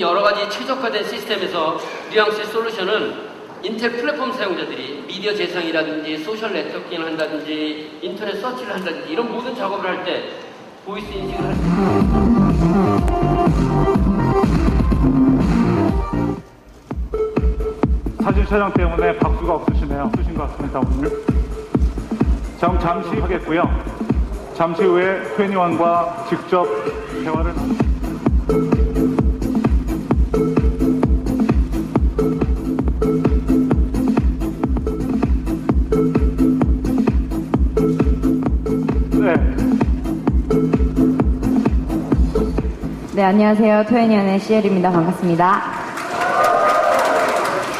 여러 가지 최적화된 시스템에서 뉘앙스의 솔루션은 인텔 플랫폼 사용자들이 미디어 재생이라든지 소셜 네트워킹을 한다든지 인터넷 서치를 한다든지 이런 모든 작업을 할 때 보이스 인식을 할 때. 사진 촬영 때문에 박수가 없으시네요. 없으신 것 같습니다, 오늘. 자, 잠시 하겠고요. 잠시 후에 트웬티원과 직접 대화를 네, 안녕하세요. 토애니언의 CL입니다. 반갑습니다.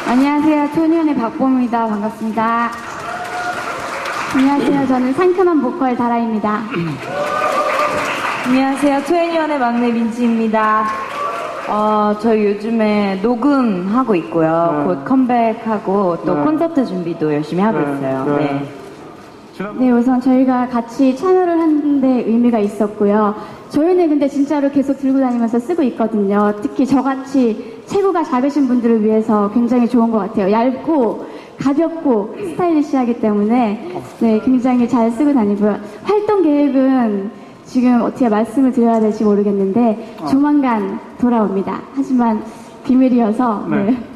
안녕하세요. 토니언의 박봄입니다. 반갑습니다. 안녕하세요. 저는 상큼한 보컬 다라입니다. 안녕하세요. 토애니언의 막내 민지입니다. 어, 저희 요즘에 녹음하고 있고요. 네. 곧 컴백하고 또 네. 콘서트 준비도 열심히 하고 네, 있어요. 네. 네. 지난 네, 우선 저희가 같이 참여를 하는데 의미가 있었고요. 저희는 근데 진짜로 계속 들고 다니면서 쓰고 있거든요. 특히 저같이 체구가 작으신 분들을 위해서 굉장히 좋은 것 같아요. 얇고 가볍고 스타일리시하기 때문에 네, 굉장히 잘 쓰고 다니고요. 활동 계획은 지금 어떻게 말씀을 드려야 될지 모르겠는데 조만간 돌아옵니다. 하지만 비밀이어서 네. 네.